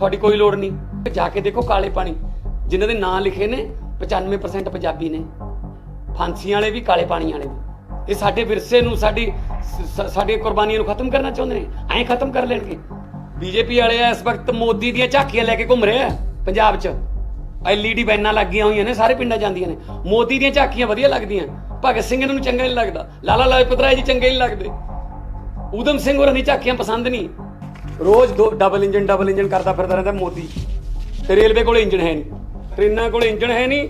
ਤੁਹਾਡੀ ਕੋਈ ਲੋੜ ਨਹੀਂ। ਜਾ ਕੇ ਦੇਖੋ ਕਾਲੇ ਪਾਣੀ। ਜਿਨ੍ਹਾਂ ਦੇ ਨਾਂ ਲਿਖੇ ਨੇ 95% ਪੰਜਾਬੀ ਨੇ। ਫਾਂਸੀ ਵਾਲੇ ਵੀ, ਕਾਲੇ ਪਾਣੀ ਵਾਲੇ ਵੀ। ਇਹ ਸਾਡੇ ਵਿਰਸੇ ਨੂੰ, ਸਾਡੀ ਸ- ਸਾਡੀਆਂ ਕੁਰਬਾਨੀਆਂ ਨੂੰ ਖਤਮ ਕਰਨਾ ਚਾਹੁੰਦੇ ਨੇ। ਐਂ ਖਤਮ ਕਰ ਲੈਣਗੇ। ਬੀਜੇਪੀ ਵਾਲੇ ਇਸ ਵਕਤ ਮੋਦੀ ਦੀਆਂ ਝਾਕੀਆਂ ਲੈ ਕੇ ਘੁੰਮ ਰਹੇ ਆ, ਪੰਜਾਬ 'ਚ। ਐਲਈਡੀ ਬੈਨਾਂ ਲੱਗੀਆਂ ਹੋਈਆਂ ਨੇ, ਸਾਰੇ ਪਿੰਡਾਂ ਜਾਂਦੀਆਂ ਨੇ। ਮੋਦੀ ਦੀਆਂ ਝਾਕੀਆਂ ਵਧੀਆ ਲੱਗਦੀਆਂ। ਭਗਤ ਸਿੰਘ ਇਹਨਾਂ ਨੂੰ ਚੰਗਾ ਨਹੀਂ ਲੱਗਦਾ। ਲਾਲਾ ਲਾਜਪਤ ਰਾਏ ਜੀ ਚੰਗੇ ਨਹੀਂ ਲੱਗਦੇ। ਊਧਮ ਸਿੰਘ ਹੋਰਾਂ ਦੀ ਝਾਕੀਆਂ ਪਸੰਦ ਨਹੀਂ। ਰੋਜ਼ ਦੋ ਡਬਲ ਇੰਜਨ ਡਬਲ ਇੰਜਨ ਕਰਦਾ ਫਿਰਦਾ ਰਹਿੰਦਾ ਮੋਦੀ। ਤੇ ਰੇਲਵੇ ਕੋਲ ਇੰਜਨ ਹੈ ਨਹੀਂ। ਟ੍ਰੇਨਾਂ ਕੋਲ ਇੰਜਨ ਹੈ ਨਹੀਂ।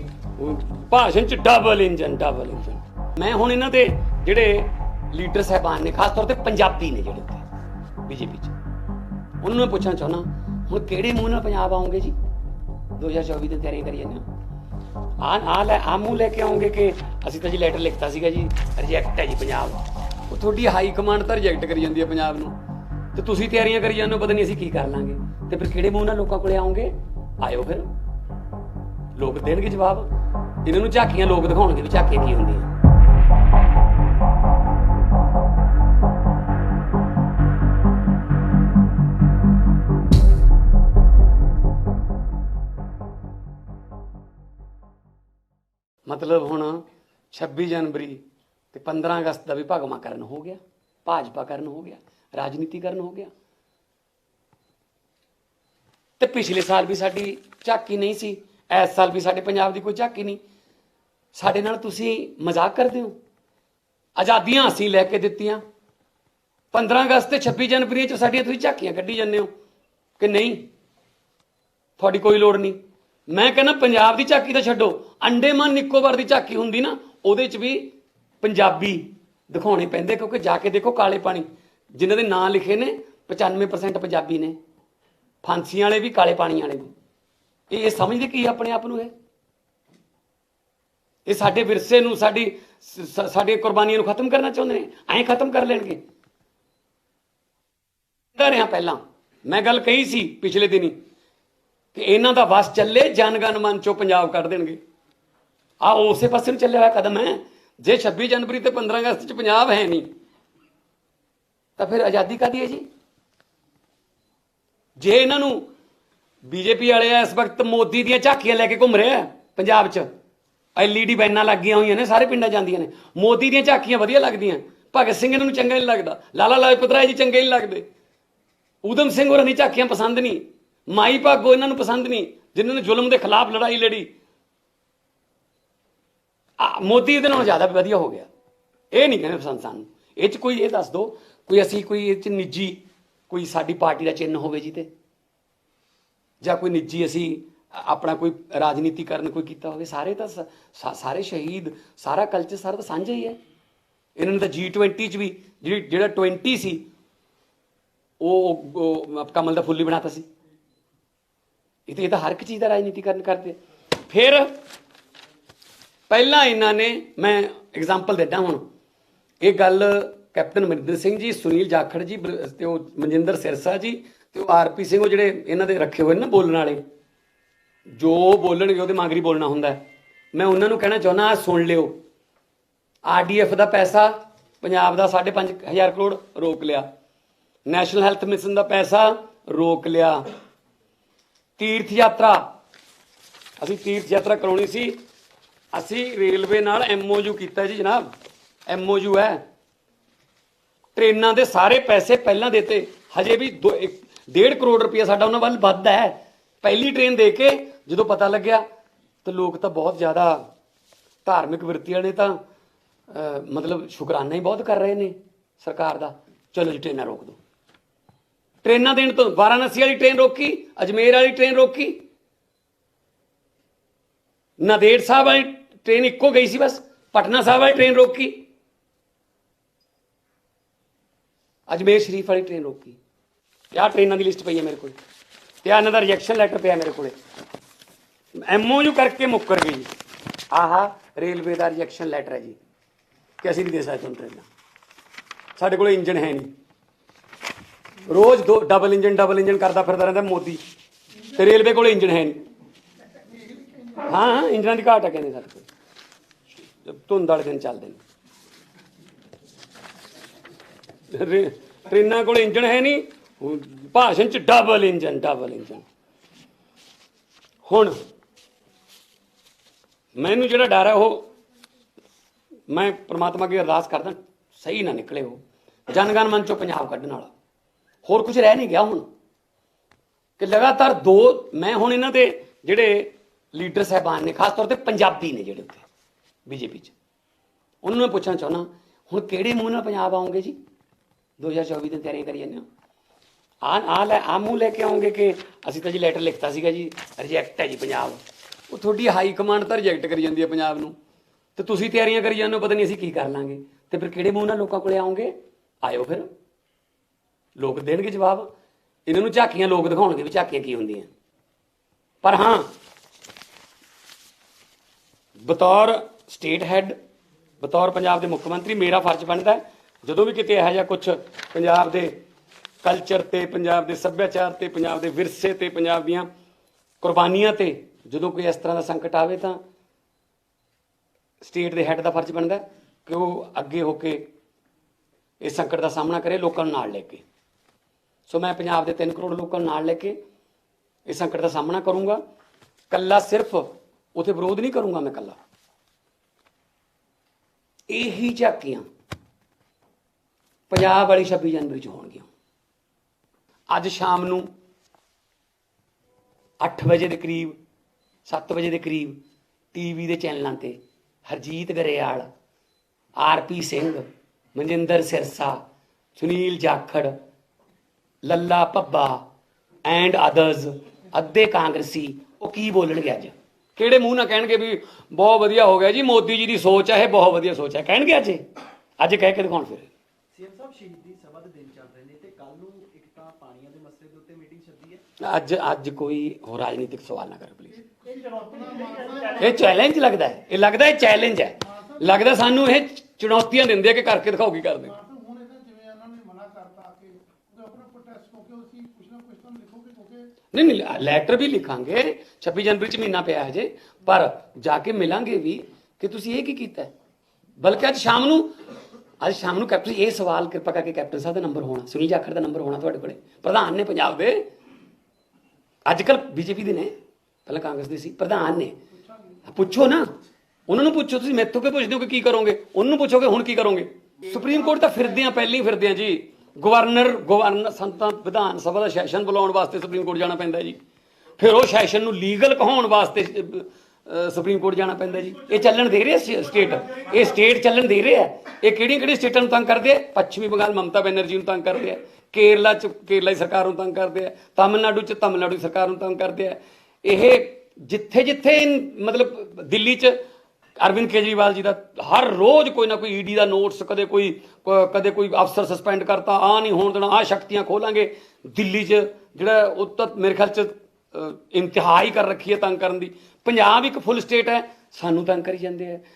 ਭਾਸ਼ਣ ਚ ਡਬਲ ਇੰਜਨ ਡਬਲ ਇੰਜਨ ਮੈਂ ਹੁਣ ਇਹਨਾਂ ਦੇ ਜਿਹੜੇ ਲੀਡਰ ਸਾਹਿਬਾਨ ਨੇ, ਖਾਸ ਤੌਰ ਤੇ ਪੰਜਾਬੀ ਨੇ ਜਿਹੜੇ ਉੱਥੇ ਬੀਜੇਪੀ ਚ। ਉਹਨਾਂ ਨੂੰ ਪੁੱਛਣਾ ਚਾਹੁੰਦਾ, ਹੁਣ ਕਿਹੜੇ ਮੂੰਹ ਨਾਲ ਪੰਜਾਬ ਆਉਂਗੇ ਜੀ? 2024 ਦੀ ਤਿਆਰੀ ਕਰੀ ਜਾਂਦੇ ਹੋ। ਆ ਆ ਲੈ ਆ ਮੂੰਹ ਲੈ ਕੇ ਆਉਂਗੇ ਕਿ ਅਸੀਂ ਤਾਂ ਜੀ ਲੈਟਰ ਲਿਖਤਾ ਸੀਗਾ ਜੀ ਰਿਜੈਕਟ ਹੈ ਜੀ ਪੰਜਾਬ। ਉਹ ਤੁਹਾਡੀ ਹਾਈ ਕਮਾਂਡ ਤਾਂ ਰਿਜੈਕਟ ਕਰੀ ਜਾਂਦੀ ਹੈ ਪੰਜਾਬ ਨੂੰ। ਤੇ ਤੁਸੀਂ ਤਿਆਰੀਆਂ ਕਰੀ ਜਾਂਦੇ ਹੋ, ਪਤਾ ਨਹੀਂ ਅਸੀਂ ਕੀ ਕਰ ਲਾਂਗੇ। ਤੇ ਫਿਰ ਕਿਹੜੇ ਮੂੰਹ ਨਾਲ ਲੋਕਾਂ ਕੋਲੇ ਆਉਂਗੇ? ਆਇਓ ਫਿਰ। ਲੋਕ ਦੇਣਗੇ ਜਵਾਬ। ਇਹਨਾਂ ਨੂੰ ਝਾਕੀਆਂ ਲੋਕ ਦਿਖਾਉਣਗੇ ਵੀ ਝਾਕੀਆਂ ਕੀ ਹੁੰਦੀਆਂ। ਮਤਲਬ ਹੁਣ 26 ਜਨਵਰੀ ਤੇ 15 ਅਗਸਤ ਦਾ ਵੀ ਭਗਵਾਂ ਕਰਨ ਹੋ ਗਿਆ, ਭਾਜਪਾ ਕਰਨ ਹੋ ਗਿਆ। ਰਾਜਨੀਤੀਕਰਨ ਹੋ ਗਿਆ। ਤੇ ਪਿਛਲੇ ਸਾਲ ਵੀ ਸਾਡੀ ਝਾਕੀ ਨਹੀਂ ਸੀ ਇਸ ਸਾਲ ਵੀ ਸਾਡੇ ਪੰਜਾਬ ਦੀ ਕੋਈ ਝਾਕੀ ਨਹੀਂ। ਸਾਡੇ ਨਾਲ ਤੁਸੀਂ ਮਜ਼ਾਕ ਕਰਦੇ ਹੋ। ਆਜ਼ਾਦੀਆਂ ਅਸੀਂ ਲੈ ਕੇ ਦਿੱਤੀਆਂ। 15 ਅਗਸਤ ਤੇ 26 ਜਨਵਰੀ ਚ ਸਾਡੀਆਂ ਤੁਸੀਂ ਝਾਕੀਆਂ ਕੱਢੀ ਜਾਂਦੇ ਹੋ ਕਿ ਨਹੀਂ? ਤੁਹਾਡੀ ਕੋਈ ਲੋੜ ਨਹੀਂ। ਮੈਂ ਕਹਿੰਦਾ ਪੰਜਾਬ ਦੀ ਝਾਕੀ ਤਾਂ ਛੱਡੋ। ਅੰਡੇਮਾਨ ਨਿਕੋਬਾਰ ਦੀ ਝਾਕੀ ਹੁੰਦੀ ਨਾ, ਉਹਦੇ 'ਚ ਵੀ ਪੰਜਾਬੀ ਦਿਖਾਉਣੇ ਪੈਂਦੇ ਕਿਉਂਕਿ ਜਾ ਕੇ ਦੇਖੋ ਕਾਲੇ ਪਾਣੀ। ਜਿਨ੍ਹਾਂ ਦੇ ਨਾਂ ਲਿਖੇ ਨੇ 95% ਪੰਜਾਬੀ ਨੇ। ਫਾਂਸੀਆਂ ਵਾਲੇ ਵੀ, ਕਾਲੇ ਪਾਣੀ ਵਾਲੇ ਵੀ। ਇਹ ਸਮਝਦੇ ਕੀ ਆਪਣੇ ਆਪ ਨੂੰ ਇਹ? ਇਹ ਸਾਡੇ ਵਿਰਸੇ ਨੂੰ, ਸਾਡੀ ਸ- ਸਾਡੀਆਂ ਕੁਰਬਾਨੀਆਂ ਨੂੰ ਖਤਮ ਕਰਨਾ ਚਾਹੁੰਦੇ ਨੇ? ਐਂ ਖਤਮ ਕਰ ਲੈਣਗੇ। ਕਹਿੰਦਾ ਰਿਹਾ ਪਹਿਲਾਂ। ਮੈਂ ਗੱਲ ਕਹੀ ਸੀ ਪਿਛਲੇ ਦਿਨੀ ਕਿ ਇਹਨਾਂ ਦਾ ਵਸ ਚੱਲੇ ਜਨਗਣ ਮਨ ਚੋਂ ਪੰਜਾਬ ਕੱਢ ਦੇਣਗੇ। ਆ ਉਸੇ ਪਾਸੇ ਨੂੰ ਚੱਲਿਆ ਹੋਇਆ ਕਦਮ ਹੈ। ਜੇ 26 ਜਨਵਰੀ ਤੇ 15 ਅਗਸਤ ਚ ਪੰਜਾਬ ਹੈ ਨਹੀਂ ਤਾਂ ਫਿਰ ਆਜ਼ਾਦੀ ਕਾਦੀ ਹੈ ਜੀ? ਜੇ ਇਹਨਾਂ ਨੂੰ ਬੀਜੇਪੀ ਵਾਲੇ ਇਸ ਵਕਤ ਮੋਦੀ ਦੀਆਂ ਝਾਕੀਆਂ ਲੈ ਕੇ ਘੁੰਮ ਰਹੇ ਆ ਪੰਜਾਬ 'ਚ ਐਲਈਡੀ ਬੈਨਾਂ ਲੱਗੀਆਂ ਹੋਈਆਂ ਨੇ ਸਾਰੇ ਪਿੰਡਾਂ ਜਾਂਦੀਆਂ ਨੇ ਮੋਦੀ ਦੀਆਂ ਝਾਕੀਆਂ ਵਧੀਆ ਲੱਗਦੀਆਂ ਭਗਤ ਸਿੰਘ ਇਹਨਾਂ ਨੂੰ ਚੰਗਾ ਨਹੀਂ ਲੱਗਦਾ ਲਾਲਾ ਲਾਜਪਤ ਰਾਏ ਜੀ ਚੰਗੇ ਨਹੀਂ ਲੱਗਦੇ ਊਧਮ ਸਿੰਘ ਹੋਰਾਂ ਦੀ ਝਾਕੀਆਂ ਪਸੰਦ ਨਹੀਂ ਮਾਈ ਭਾਗੋ ਇਹਨਾਂ ਨੂੰ ਪਸੰਦ ਨਹੀਂ ਜਿਨ੍ਹਾਂ ਨੇ ਜ਼ੁਲਮ ਦੇ ਖਿਲਾਫ ਲੜਾਈ ਲੜੀ। ਆ, ਮੋਦੀ ਇਹਦੇ ਨਾਲੋਂ ਜ਼ਿਆਦਾ ਵਧੀਆ ਹੋ ਗਿਆ। ਇਹ ਨਹੀਂ ਕਹਿੰਦੇ ਪਸੰਦ ਸਾਨੂੰ। ਇਹ ਚ ਕੋਈ ਇਹ ਦੱਸ ਦੋ ਕੋਈ ਅਸੀਂ ਕੋਈ ਇਹ ਚ ਨਿੱਜੀ ਕੋਈ ਸਾਡੀ ਪਾਰਟੀ ਦਾ ਚਿੰਨ੍ਹ ਹੋਵੇ ਜੀ ਤੇ? ਜਾਂ ਕੋਈ ਨਿੱਜੀ ਅਸੀਂ ਆਪਣਾ ਕੋਈ ਰਾਜਨੀਤੀਕਰਨ ਕੋਈ ਕੀਤਾ ਹੋਵੇ? ਸਾਰੇ ਤਾਂ ਸ- ਸਾਰੇ ਸ਼ਹੀਦ, ਸਾਰਾ ਕਲਚਰ ਸਾਰਾ ਤਾਂ ਸਾਂਝਾ ਹੀ ਹੈ। ਇਹਨਾਂ ਨੇ ਤਾਂ G20 ਚ ਵੀ ਜਿਹੜੀ, ਜਿਹੜਾ 20 ਸੀ, ਉਹ ਕਮਲ ਦਾ ਫੁੱਲ ਹੀ ਬਣਾਤਾ ਸੀ। ਇਹ ਤਾਂ ਇਹ ਤਾਂ ਹਰ ਇੱਕ ਚੀਜ਼ ਦਾ ਰਾਜਨੀਤੀਕਰਨ ਕਰਦੇ ਫਿਰ ਪਹਿਲਾਂ ਇਹਨਾਂ ਨੇ, ਮੈਂ ਐਗਜ਼ਾਮਪਲ ਦਿੰਦਾ ਹੁਣ। ਇਹ ਗੱਲ ਕੈਪਟਨ ਅਮਰਿੰਦਰ ਸਿੰਘ ਜੀ, ਸੁਨੀਲ ਜਾਖੜ ਜੀ ਬਰ- ਤੇ ਉਹ ਮਨਜਿੰਦਰ ਸਿਰਸਾ ਜੀ ਤੇ ਉਹ ਆਰਪੀ ਸਿੰਘ ਉਹ ਜਿਹੜੇ ਇਹਨਾਂ ਦੇ ਰੱਖੇ ਹੋਏ ਨੇ ਨਾ ਬੋਲਣ ਵਾਲੇ। ਜੋ ਬੋਲਣਗੇ ਉਹਦੇ ਮਾਗਰੀ ਬੋਲਣਾ ਹੁੰਦਾ ਮੈਂ ਉਹਨਾਂ ਨੂੰ ਕਹਿਣਾ ਚਾਹੁੰਦਾ ਆ ਸੁਣ ਲਿਓ। ਆਰਡੀਐਫ ਦਾ ਪੈਸਾ, ਪੰਜਾਬ ਦਾ 5.5000 ਕਰੋੜ ਰੋਕ ਲਿਆ। ਨੈਸ਼ਨਲ ਹੈਲਥ ਮਿਸ਼ਨ ਦਾ ਪੈਸਾ ਰੋਕ ਲਿਆ। ਤੀਰਥ ਯਾਤਰਾ। ਅਸੀਂ ਤੀਰਥ ਯਾਤਰਾ ਕਰਾਉਣੀ ਸੀ। ਅਸੀਂ ਰੇਲਵੇ ਨਾਲ ਐਮਓਯੂ ਕੀਤਾ ਜੀ ਜਨਾਬ। ਐਮਓਯੂ ਹੈ। ਟ੍ਰੇਨਾਂ ਦੇ ਸਾਰੇ ਪੈਸੇ ਪਹਿਲਾਂ ਦੇਤੇ। ਹਜੇ ਵੀ 1.5 ਕਰੋੜ ਰੁਪਇਆ ਸਾਡਾ ਉਹਨਾਂ ਵੱਲ ਵੱਧਦਾ ਹੈ। ਪਹਿਲੀ ਟ੍ਰੇਨ ਦੇ ਕੇ ਜਦੋਂ ਪਤਾ ਲੱਗਿਆ ਤਾਂ ਲੋਕ ਤਾਂ ਬਹੁਤ ਜ਼ਿਆਦਾ ਧਾਰਮਿਕ ਵਰਤੀਆਂ ਨੇ ਤਾਂ ਮਤਲਬ ਸ਼ੁਕਰਾਨਾ ਹੀ ਬਹੁਤ ਕਰ ਰਹੇ ਨੇ ਸਰਕਾਰ ਦਾ। ਚਲੋ ਜੀ, ਟ੍ਰੇਨਾਂ ਰੋਕ ਦਿਓ। ਟ੍ਰੇਨਾਂ ਦੇਣ ਤੋਂ ਵਾਰਾਣਸੀ ਵਾਲੀ ਟ੍ਰੇਨ ਰੋਕੀ, ਅਜਮੇਰ ਵਾਲੀ ਟ੍ਰੇਨ ਰੋਕੀ। ਨਦੇੜ ਸਾਹਿਬ ਵਾਲੀ ਟ੍ਰੇਨ ਇੱਕੋ ਗਈ ਸੀ ਬਸ, ਪਟਨਾ ਸਾਹਿਬ ਵਾਲੀ ਟ੍ਰੇਨ ਰੋਕੀ। ਅਜਮੇਰ ਸ਼ਰੀਫ ਵਾਲੀ ਟ੍ਰੇਨ ਰੋਕੀ। ਆਹ ਟ੍ਰੇਨਾਂ ਦੀ ਲਿਸਟ ਪਈ ਹੈ ਮੇਰੇ ਕੋਲ। ਤੇ ਆਹ ਇਹਨਾਂ ਦਾ ਰਿਜੈਕਸ਼ਨ ਲੈਟਰ ਪਿਆ ਮੇਰੇ ਕੋਲੇ। ਐਮਓਯੂ ਕਰਕੇ ਮੁੱਕਰ ਗਈ ਜੀ। ਆਹਾ ਰੇਲਵੇ ਦਾ ਰਿਜੈਕਸ਼ਨ ਲੈਟਰ ਹੈ ਜੀ। ਕਿ ਅਸੀਂ ਨਹੀਂ ਦੇ ਸਕਦੇ ਤੁਹਾਨੂੰ ਟ੍ਰੇਨਾਂ ਸਾਡੇ ਕੋਲ ਇੰਜਨ ਹੈ ਨਹੀਂ। ਰੋਜ਼ ਦੋ ਡਬਲ ਇੰਜਨ ਡਬਲ ਇੰਜਨ ਕਰਦਾ ਫਿਰਦਾ ਰਹਿੰਦਾ ਮੋਦੀ। ਤੇ ਰੇਲਵੇ ਕੋਲ ਇੰਜਨ ਹੈ ਨਹੀਂ। ਹਾਂ ਇੰਜਨਾਂ ਦੀ ਘਾਟ ਹੈ ਕਹਿੰਦੇ ਸਾਡੇ ਕੋਲ। ਧੁੰਦ ਵਾਲੇ ਦਿਨ ਚੱਲਦੇ ਨੇ। ਰੇ- ਟ੍ਰੇਨਾਂ ਕੋਲ ਇੰਜਣ ਹੈ ਨਹੀਂ। ਉਹ ਭਾਸ਼ਣ ਚ ਡਬਲ ਇੰਜਨ ਡਬਲ ਇੰਜਣ। ਹੁਣ ਮੈਨੂੰ ਜਿਹੜਾ ਡਰ ਹੈ ਉਹ ਮੈਂ ਪ੍ਰਮਾਤਮਾ ਅੱਗੇ ਅਰਦਾਸ ਕਰਦਾ, ਸਹੀ ਨਾ ਨਿਕਲੇ ਉਹ। ਜਨਗਣ ਮਨ ਚੋਂ ਪੰਜਾਬ ਕੱਢਣ ਵਾਲਾ। ਹੋਰ ਕੁਝ ਰਹਿ ਨਹੀਂ ਗਿਆ ਹੁਣ। ਕਿ ਲਗਾਤਾਰ ਦੋ, ਮੈਂ ਹੁਣ ਇਹਨਾਂ ਦੇ ਜਿਹੜੇ ਲੀਡਰ ਸਾਹਿਬਾਨ ਨੇ, ਖਾਸ ਤੌਰ ਤੇ ਪੰਜਾਬੀ ਨੇ ਜਿਹੜੇ ਉੱਤੇ ਬੀਜੇਪੀ 'ਚ। ਉਹਨਾਂ ਨੂੰ ਮੈਂ ਪੁੱਛਣਾ ਚਾਹੁੰਦਾ, ਹੁਣ ਕਿਹੜੇ ਮੂੰਹ ਨਾਲ ਪੰਜਾਬ ਆਉਂਗੇ ਜੀ? 2024 ਦੀ ਤਿਆਰੀਆਂ ਕਰੀ ਜਾਂਦੇ ਹੋ। ਆ ਆ ਲੈ ਆ ਮੂੰਹ ਲੈ ਕੇ ਆਉਂਗੇ ਕਿ ਅਸੀਂ ਤਾਂ ਜੀ ਲੈਟਰ ਲਿਖਤਾ ਸੀਗਾ ਜੀ ਰਿਜੈਕਟ ਹੈ ਜੀ ਪੰਜਾਬ। ਉਹ ਤੁਹਾਡੀ ਹਾਈ ਕਮਾਂਡ ਤਾਂ ਰਿਜੈਕਟ ਕਰੀ ਜਾਂਦੀ ਹੈ ਪੰਜਾਬ ਨੂੰ। ਤੇ ਤੁਸੀਂ ਤਿਆਰੀਆਂ ਕਰੀ ਜਾਂਦੇ ਹੋ, ਪਤਾ ਨਹੀਂ ਅਸੀਂ ਕੀ ਕਰ ਲਾਂਗੇ। ਤੇ ਫਿਰ ਕਿਹੜੇ ਮੂੰਹ ਨਾਲ ਲੋਕਾਂ ਕੋਲੇ ਆਉਂਗੇ ਆਇਓ ਫਿਰ। ਲੋਕ ਦੇਣਗੇ ਜਵਾਬ। ਇਹਨਾਂ ਨੂੰ ਝਾਕੀਆਂ ਲੋਕ ਦਿਖਾਉਣਗੇ ਵੀ ਝਾਕੀਆਂ ਕੀ ਹੁੰਦੀਆਂ। ਪਰ ਹਾਂ, ਬਤੌਰ ਸਟੇਟ ਹੈੱਡ ਬਤੌਰ ਪੰਜਾਬ ਦੇ ਮੁੱਖ ਮੰਤਰੀ, ਮੇਰਾ ਫਰਜ਼ ਬਣਦਾ ਹੈ ਜਦੋਂ ਵੀ ਕਿਤੇ ਇਹੋ ਜਿਹਾ ਕੁਝ ਪੰਜਾਬ ਦੇ ਕਲਚਰ ਤੇ, ਪੰਜਾਬ ਦੇ ਸੱਭਿਆਚਾਰ ਤੇ, ਪੰਜਾਬ ਦੇ ਵਿਰਸੇ ਤੇ, ਪੰਜਾਬ ਦੀਆਂ ਕੁਰਬਾਨੀਆਂ ਤੇ ਜਦੋਂ ਕੋਈ ਇਸ ਤਰ੍ਹਾਂ ਦਾ ਸੰਕਟ ਆਵੇ ਤਾਂ ਸਟੇਟ ਦੇ ਹੈੱਡ ਦਾ ਫਰਜ਼ ਬਣਦਾ ਕਿ ਉਹ ਅੱਗੇ ਹੋ ਕੇ ਇਸ ਸੰਕਟ ਦਾ ਸਾਹਮਣਾ ਕਰੇ, ਲੋਕਾਂ ਨੂੰ ਨਾਲ ਲੈ ਕੇ। ਸੋ ਮੈਂ ਪੰਜਾਬ ਦੇ 3 ਕਰੋੜ ਲੋਕਾਂ ਨੂੰ ਨਾਲ ਲੈ ਕੇ ਇਸ ਸੰਕਟ ਦਾ ਸਾਹਮਣਾ ਕਰੂੰਗਾ। ਕੱਲਾ ਸਿਰਫ ਉਥੇ ਵਿਰੋਧ ਨਹੀਂ ਕਰੂੰਗਾ ਮੈਂ ਕੱਲਾ ਇਹੀ ਝਾਕੀਆਂ ਪੰਜਾਬ ਵਾਲੀ 26 ਜਨਵਰੀ ਚ ਹੋਣਗੀਆਂ। ਅੱਜ ਸ਼ਾਮ ਨੂੰ 8 ਵਜੇ ਦੇ ਕਰੀਬ 7 ਵਜੇ ਦੇ ਕਰੀਬ ਟੀਵੀ ਦੇ ਚੈਨਲਾਂ ਤੇ Harjeet Grewal R P Singh, Manjinder Sirsa, Sunil Jakhar, Lalla Pabba and others ਅੱਧੇ ਕਾਂਗਰਸੀ, ਉਹ ਕੀ ਬੋਲਣਗੇ ਅੱਜ? ਕਿਹੜੇ ਮੂੰਹ ਨਾਲ ਕਹਿਣਗੇ ਵੀ ਬਹੁਤ ਵਧੀਆ ਹੋ ਗਿਆ ਜੀ, ਮੋਦੀ ਜੀ ਦੀ ਸੋਚ ਹੈ ਇਹ ਬਹੁਤ ਵਧੀਆ ਸੋਚ ਹੈ ਕਹਿਣਗੇ ਅੱਜ? ਅੱਜ ਕਹਿ ਕੇ ਦਿਖਾਉਣ ਫਿਰ। ਸੀਐਮ ਸਾਹਿਬ ਸ਼ਹੀਦੀ ਸਭਾ ਦੇ ਦਿਨ ਚੱਲ ਰਹੇ ਨੇ ਤੇ ਕੱਲ ਨੂੰ ਇੱਕ ਤਾਂ ਪਾਣੀਆਂ ਦੇ ਮਸਲੇ ਦੇ ਉੱਤੇ ਮੀਟਿੰਗ ਸੱਦੀ ਹੈ। ਅੱਜ ਅੱਜ ਕੋਈ ਹੋਰ ਰਾਜਨੀਤਿਕ ਸਵਾਲ ਨਾ ਕਰੋ ਪਲੀਜ਼ ਇਹ ਚੈਲੰਜ ਲੱਗਦਾ ਹੈ। ਇਹ ਲੱਗਦਾ ਹੈ ਚੈਲੰਜ ਹੈ। ਲੱਗਦਾ ਸਾਨੂੰ ਇਹ ਚੁਣੌਤੀਆਂ ਦਿੰਦੇ ਆ ਕਿ ਕਰਕੇ ਦਿਖਾਓ ਕੀ ਕਰਦੇ। ਮਾਸਟਰ ਹੁਣ ਇਹਨਾਂ ਜਿਵੇਂ ਇਹਨਾਂ ਨੇ ਮਨਾ ਕਰਤਾ ਕਿ ਉਹ ਆਪਣਾ ਪ੍ਰੋਟੈਸਟ ਹੋ ਕੇ ਅਸੀਂ ਕੁਛ ਨਾ ਕੁਛ ਤਾਂ ਲਿਖੋਗੇ ਕਿਉਂਕਿ ਨਹੀਂ ਨਹੀਂ ਲੈਟਰ ਵੀ ਲਿਖਾਂਗੇ। 26 ਜਨਵਰੀ ਚ ਮਹੀਨਾ ਪਿਆ ਹਜੇ। ਪਰ ਜਾ ਕੇ ਮਿਲਾਂਗੇ ਵੀ ਕਿ ਤੁਸੀਂ ਇਹ ਕੀ ਕੀਤਾ ਹੈ? ਬਲਕਿ ਅੱਜ ਸ਼ਾਮ ਨੂੰ ਅੱਜ ਸ਼ਾਮ ਨੂੰ ਕੈਪਟਨ ਇਹ ਸਵਾਲ ਕਿਰਪਾ ਕਰਕੇ ਕੈਪਟਨ ਸਾਹਿਬ ਦਾ ਨੰਬਰ ਹੋਣਾ, ਸੁਨੀਲ ਜਾਖੜ ਦਾ ਨੰਬਰ ਹੋਣਾ ਤੁਹਾਡੇ ਕੋਲੇ। ਪ੍ਰਧਾਨ ਨੇ ਪੰਜਾਬ ਦੇ ਅੱਜ ਕੱਲ ਬੀਜੇਪੀ ਦੇ ਨੇ, ਪਹਿਲਾਂ ਕਾਂਗਰਸ ਦੇ ਸੀ, ਪ੍ਰਧਾਨ ਨੇ। ਪੁੱਛੋ ਨਾ, ਉਹਨਾਂ ਨੂੰ ਪੁੱਛੋ, ਤੁਸੀਂ ਮੈਥੋਂ ਕਿ ਪੁੱਛਦੇ ਹੋ ਕਿ ਕੀ ਕਰੋਗੇ? ਉਹਨੂੰ ਪੁੱਛੋਗੇ, ਹੁਣ ਕੀ ਕਰੋਗੇ? ਸੁਪਰੀਮ ਕੋਰਟ ਤਾਂ ਫਿਰਦੇ ਆ, ਪਹਿਲਾਂ ਹੀ ਫਿਰਦੇ ਆ ਜੀ। ਗਵਰਨਰ ਗਵਰਨਰ, ਸੰਤਾਂ, ਵਿਧਾਨ ਸਭਾ ਦਾ ਸੈਸ਼ਨ ਬੁਲਾਉਣ ਵਾਸਤੇ ਸੁਪਰੀਮ ਕੋਰਟ ਜਾਣਾ ਪੈਂਦਾ ਜੀ। ਫਿਰ ਉਹ ਸੈਸ਼ਨ ਨੂੰ ਲੀਗਲ ਕਹਾਉਣ ਵਾਸਤੇ ਸੁਪਰੀਮ ਕੋਰਟ ਜਾਣਾ ਪੈਂਦਾ ਜੀ। ਇਹ ਚੱਲਣ ਦੇ ਰਿਹਾ ਸਟੇਟ। ਇਹ ਸਟੇਟ ਚੱਲਣ ਦੇ ਰਿਹਾ ਇਹ ਕਿਹੜੀਆਂ ਕਿਹੜੀਆਂ ਸਟੇਟਾਂ ਨੂੰ ਤੰਗ ਕਰਦੇ ਆ? ਪੱਛਮੀ ਬੰਗਾਲ ਮਮਤਾ ਬੈਨਰਜੀ ਨੂੰ ਤੰਗ ਕਰਦੇ ਆ। ਕੇਰਲਾ ਚ ਕੇਰਲਾ ਦੀ ਸਰਕਾਰ ਨੂੰ ਤੰਗ ਕਰਦੇ ਆ। ਤਾਮਿਲਨਾਡੂ ਚ ਤਾਮਿਲਨਾਡੂ ਦੀ ਸਰਕਾਰ ਨੂੰ ਤੰਗ ਕਰਦੇ ਆ। ਇਹ ਜਿੱਥੇ ਜਿੱਥੇ ਮਤਲਬ ਦਿੱਲੀ ਚ ਅਰਵਿੰਦ ਕੇਜਰੀਵਾਲ ਜੀ ਦਾ ਹਰ ਰੋਜ਼ ਕੋਈ ਨਾ ਕੋਈ ਈਡੀ ਦਾ ਨੋਟਸ ਕਦੇ ਕੋਈ ਕਦੇ ਕੋਈ ਅਫਸਰ ਸਸਪੈਂਡ ਕਰਤਾ ਆ ਨਹੀਂ ਹੋਣ ਦੇਣਾ ਆ ਸ਼ਕਤੀਆਂ ਖੋਲਾਂਗੇ। ਦਿੱਲੀ 'ਚ ਜਿਹੜਾ ਉਹ ਤਾਂ ਮੇਰੇ ਖਿਆਲ 'ਚ ਅ, ਹੀ ਕਰ ਰੱਖੀ ਹੈ ਤੰਗ ਕਰਨ ਦੀ। ਪੰਜਾਬ ਇੱਕ ਫੁੱਲ ਸਟੇਟ ਹੈ ਸਾਨੂੰ ਤੰਗ ਕਰੀ ਜਾਂਦੇ ਆ।